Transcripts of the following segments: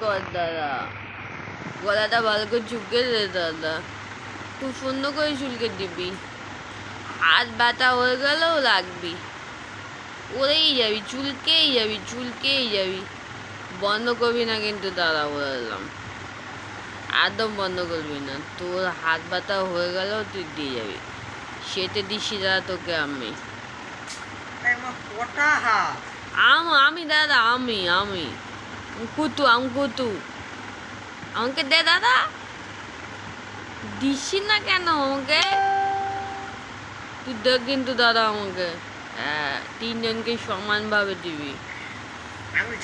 কর দাদা। গলাটা ভালো করে চুপকে দে দাদা। খুব সুন্দর করে চুলকে দিবি। হাত ব্যথা হয়ে গেলেও লাগবি। ওরেই যাবি চুলকেই যাবি চুলকেই যাবি। বন্ধ করবি না কিন্তু দাদা বলে দিলাম। একদম বন্ধ করবি না। তোর হাত ব্যথা হয়ে গেলেও তুই দিয়ে যাবি। সেতে দিচ্ছি দাদা তোকে আম আমি দাদা আমি আমি। কুতু আম কুতু আমাকে দে দাদা দিচ্ছি না কেন আমাকে তুই দেখ কিন্তু দাদা আমাকে হ্যাঁ তিনজনকে সমানভাবে দিবি আমি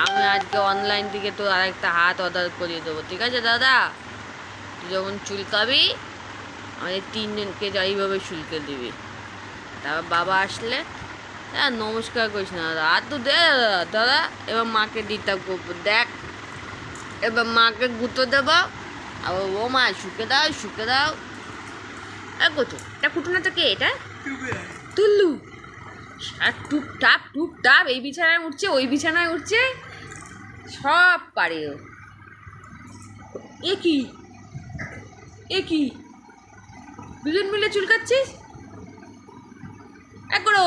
আমি আজকে অনলাইন থেকে তোর আরেকটা হাত অর্ডার করিয়ে দেবো ঠিক আছে দাদা তুই যখন চুলকাবি আমাদের তিনজনকে এইভাবে চুলকে দিবি তারপর বাবা আসলে হ্যাঁ নমস্কার করিস না দাদা আর তো দে দাদা দাদা, এবার মাকে দিতে করব, দেখ। এবার মাকে গুঁতো দেবো আবার ও মা শুকে দাও শুকে দাও। এ কোথো এটা কুটুনা তো কে এটা? তুল্লু। আর টুপ টাপ টুপ টাপ, এই বিছানায় উঠছে, ওই বিছানায় উঠছে। সব পারে ও। এ কি? এ কি? দুজন মিলে চুলকাচ্ছিস? একড়ো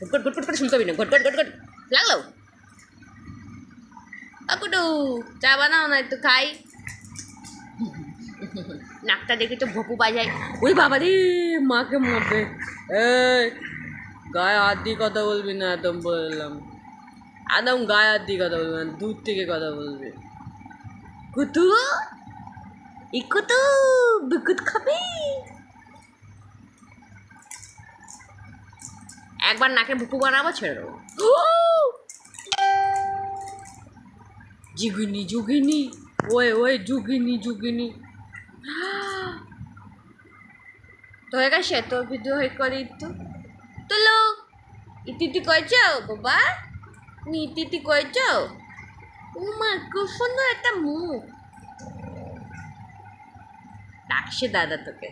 করে শুনতে হবে না লাগল আকুটু চা বানাও না একটু খাই নাকটা দেখে তো ভপু বাজায় ওই বাবা রে মাকে মরবে গায়ে হাত কথা বলবি না একদম বললাম একদম গায়ে হাত কথা বলবি না দূর থেকে কথা বলবি কুতু ই কুতু বিকুত খাবি একবার নাকে বুকু বানাবো, ছেড়ে দেবো। জুগিনি জুগিনি ওই ওই জুগিনি জুগিনি তো হয়ে গেছে তোর ভিডিও হয়ে করি তো তুলো ইতিটি কয়েছ বাবা? তুমি ইতিটি কয়েছ উমা খুব সুন্দর একটা মুখ। ডাকছে দাদা তোকে।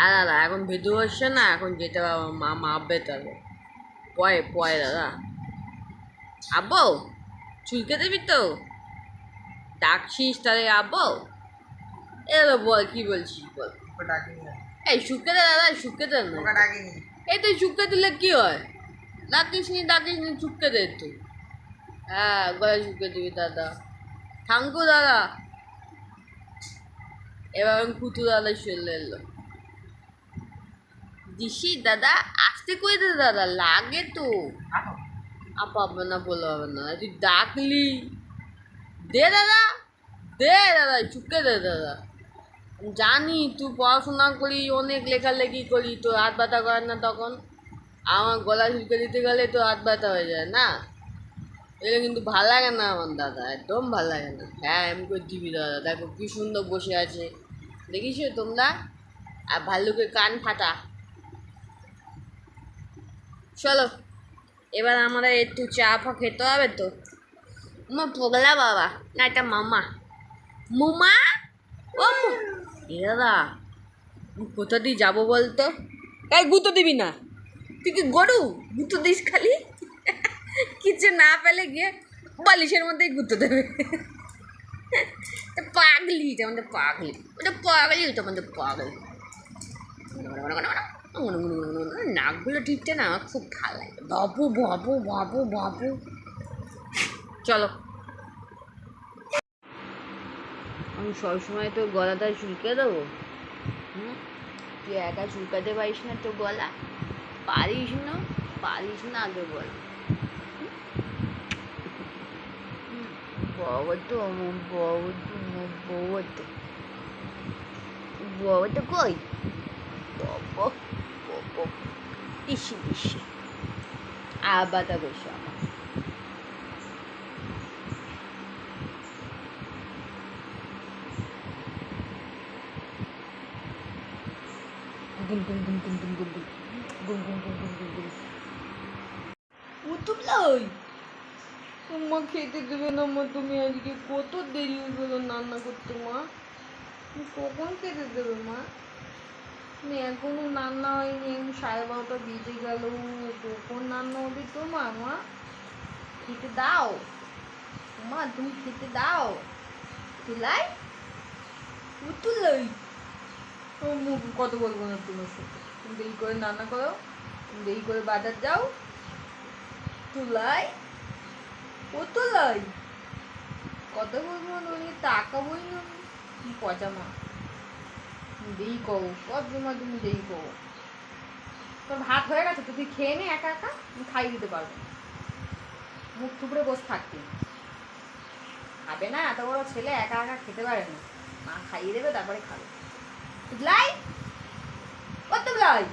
আর দাদা এখন ভিডিও হচ্ছে না এখন যেতে হবে মা মাপবে তাহলে পয় পয় দাদা। আব্বো চুলকে দিবি তো? ডাকছিস তাহলে আব্বো? এলো বল কি বলছিস বল? এই শুকে দে দাদা শুকে দে। না এই তো শুকে দিলে কি হয়? ডাকিস নি ডাকিস নি চুপকে দে তুই হ্যাঁ গলায় শুকে দিবি দাদা। থাঙ্কু দাদা। এবার আমি কুতু দাদা চলে এলো দিশি দাদা আসতে কই দে দাদা? লাগে তো। পাবে না বলে হবে না। তুই ডাকলি। দে দাদা দে দাদা চুপকে দে দাদা। জানি তুই পড়াশোনা করি অনেক লেখালেখি করি তো হাত ব্যথা করে না তখন? আমার গলা ঝুঁকে দিতে গেলে তো হাত ব্যথা হয়ে যায় না? এগুলো কিন্তু ভালো লাগে না আমার দাদা একদম ভালো লাগে না। হ্যাঁ এমনি করে দিবি দাদা। দেখো কী সুন্দর বসে আছে। দেখিস তোমরা? আর ভাল্লুকের কান ফাটা। চলো, এবার আমরা একটু চা ফা খেতে হবে তো। আমার পগলা বাবা, না, এটা মামা। মুমা? ও দাদা কোথা দিয়ে যাব বলতো? তাই গুঁতো দিবি না। তুই কি গরু? গুঁতো দিস খালি? কিছু না পেলে গিয়ে বালিশের মধ্যেই গুঁতো দেবে। পাগলি আমাদের পাগলি। ওটা পাগলি ওটা আমাদের পাগলি। নাকগুলো টিপতে না আমার খুব ভালো লাগে। বাবু বাবু বাবু বাবু। চলো। আমি সবসময় তো গলাটা চুলকে দেবো? হুম? তুই একা চুলকাতে পারিস না তো গলা? পারিস না? পারিস না আগে বল। বাবা তো বাবা তো কই? বাবা। থাকো দিশি আবাদা মা খেতে দেবে না মা তুমি আজকে কত দেরি হয়ে গেলো রান্না করতে, মা? কখন খেতে দেবে, মা? এখনও রান্না হয়নি সাড়ে বারোটা বেজে গেল কখন রান্না হবে তোমার, মা? খেতে দাও। মা, তুমি খেতে দাও। তুলাই মুখ কত বলব না তোমার সাথে। তুমি দেরি করে রান্না করো, তুমি দেরি করে বাজার যাও। তুলাই ও তুলাই কত বলব না তাকাবোই না। পচা মা দেরি করো, কত মা তুমি দেরি করো? তোর ভাত হয়ে গেছে তুই খেয়ে নে, একা একা, আমি খাইয়ে দিতে পারব। মুখ থুবড়ে বসে থাকতি খাবে না, এত বড় ছেলে, একা একা খেতে পারে না। মা খাইয়ে দেবে, তারপরে খাবে। বুঝলাই ও তো লাই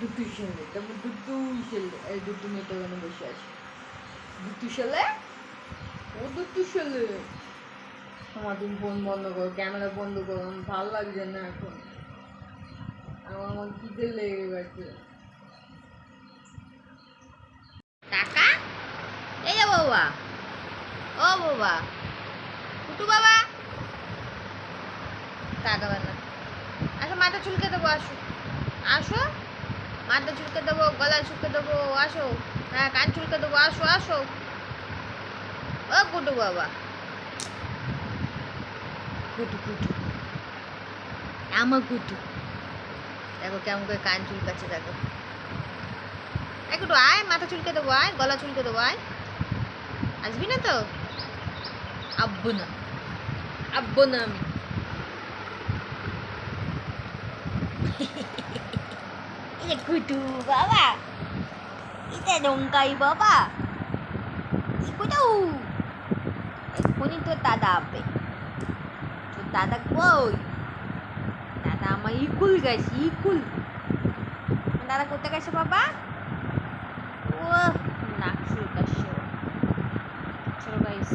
দুটু ছেলে তারপর দুটু ছেলে। এই দুটু মেয়ে তো ওখানে বসে আছে। দুটু ছেলে? ও দুটু ছেলে। তোমার তুমি ফোন বন্ধ করো ক্যামেরা বন্ধ করো, আমার ভালো লাগছে না এখন। আমার আমার খিদে লেগে গেছে। কাকা? এই যে বাবা। ও বাবা। কুটু বাবা? তাকাবে না। আসো, মাথা চুলকে দেবো, আসো। আসো। মাথা চুলকে দেবো, গলা চুলকে দেবো, আসো। হ্যাঁ কান চুলকে দেবো, আসো আসো। ও কুটু বাবা। কুটু কুটু আমার কুটু দেখো কেমন করে কান চুলকাচ্ছে, দেখো। একটু আয়, মাথা চুলকে দেবো, আয়, গলা চুলকে দেবো, আয়। আসবি না তো? আব্বু না। আব্বু না আমি। এটা কুটু বাবা। এটা ডঙ্কাই বাবা। কুটু এক্ষুনি তোর দাদা তোর দাদা কই? দাদা আমার ইকুল গেছে, ইকুল। দাদা কোথায় গেছে বাবা? ও নাক চুলকাচ্ছে। চলো গাইস